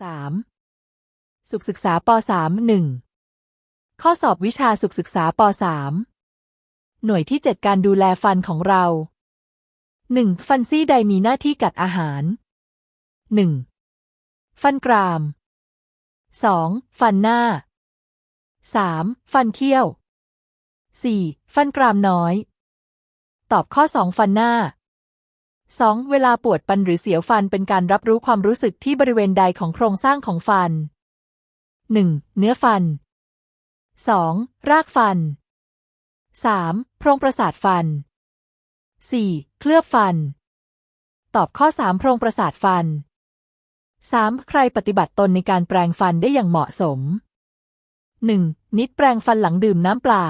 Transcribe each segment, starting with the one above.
3. สุขศึกษาป .3 1 ข้อสอบวิชาสุขศึกษาป .3 หน่วยที่ 7 การดูแลฟันของเรา 1. ฟันซี่ใดมีหน้าที่กัดอาหาร 1. ฟันกราม 2. ฟันหน้า 3. ฟันเคี้ยว 4. ฟันกรามน้อย ตอบข้อ 2 ฟันหน้า 2. เวลาปวดปันหรือเสียวฟันเป็นการรับรู้ความรู้สึกที่บริเวณใดของโครงสร้างของฟัน 1. เนื้อฟัน 2. รากฟัน 3. โพรงประสาทฟัน 4. เคลือบฟัน ตอบข้อ 3 โพรงประสาทฟัน 3. ใครปฏิบัติตนในการแปรงฟันได้อย่างเหมาะสม 1. นิดแปรงฟันหลังดื่มน้ำเปล่า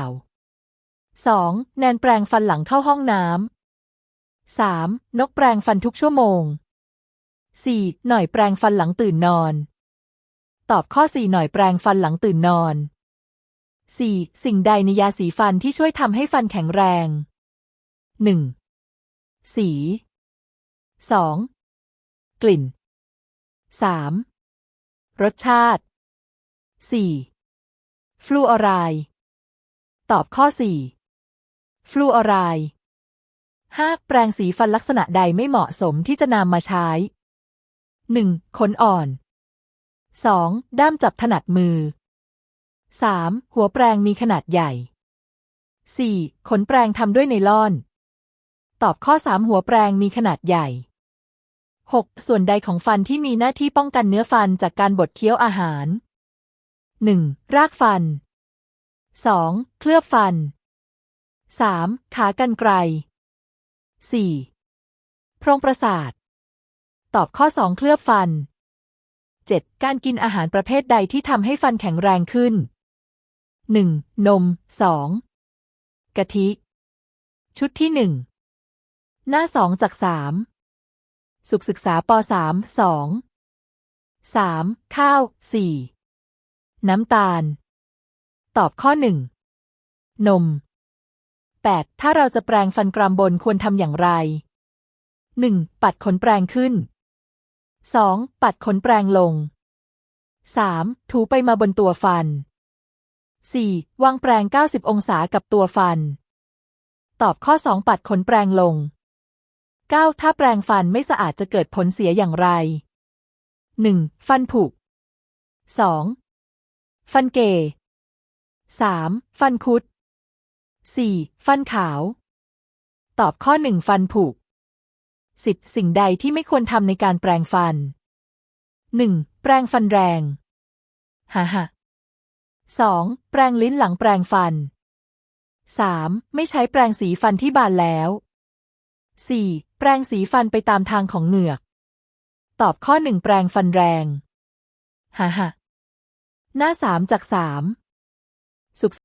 2. แนนแปรงฟันหลังเข้าห้องน้ำ 3. นกแปรงฟันทุกชั่วโมง 4. หน่อยแปรงฟันหลังตื่นนอน ตอบข้อ 4 หน่อยแปรงฟันหลังตื่นนอน 4. สิ่งใดในยาสีฟันที่ช่วยทำให้ฟันแข็งแรง 1. สี 2. กลิ่น 3. รสชาติ 4. ฟลูออไรด์ตอบข้อ 4. ฟลูออไรด์ 5. แปรงสีฟันลักษณะใดไม่เหมาะสมที่จะนำมาใช้ 1. ขนอ่อน 2. ด้ามจับถนัดมือ 3. หัวแปรงมีขนาดใหญ่ 4. ขนแปรงทำด้วยไนลอน ตอบข้อ 3 หัวแปรงมีขนาดใหญ่ 6. ส่วนใดของฟันที่มีหน้าที่ป้องกันเนื้อฟันจากการบดเคี้ยวอาหาร 1. รากฟัน 2. เคลือบฟัน 3. ขากรรไกร 4. โพรงประสาท ตอบข้อ 2 เคลือบฟัน 7. การกินอาหารประเภทใดที่ทำให้ฟันแข็งแรงขึ้น 1. นม 2. กะทิ ชุดที่ 1 หน้า 2 จาก 3 สุขศึกษาป .3 2 3. ข้าว 4. น้ำตาล ตอบข้อ 1 นม 8. ถ้าเราจะแปรงฟันกรามบนควรทำอย่างไร 1. ปัดขนแปรงขึ้น 2. ปัดขนแปรงลง 3. ถูไปมาบนตัวฟัน 4. วางแปรง 90 องศากับตัวฟัน ตอบข้อ 2 ปัดขนแปรงลง 9. ถ้าแปรงฟันไม่สะอาดจะเกิดผลเสียอย่างไร 1. ฟันผุ 2. ฟันเก 3. ฟันคุด 4. ฟันขาว ตอบข้อ 1 ฟันผุ 10. สิ่งใดที่ไม่ควรทำในการแปรงฟัน 1. แปรงฟันแรงฮ่าฮ่า 2. แปรงลิ้นหลังแปรงฟัน 3. ไม่ใช้แปรงสีฟันที่บานแล้ว 4. แปรงสีฟันไปตามทางของเหงือก ตอบข้อ 1 แปรงฟันแรงฮ่าฮ่าหน้า 3 จาก 3 สุข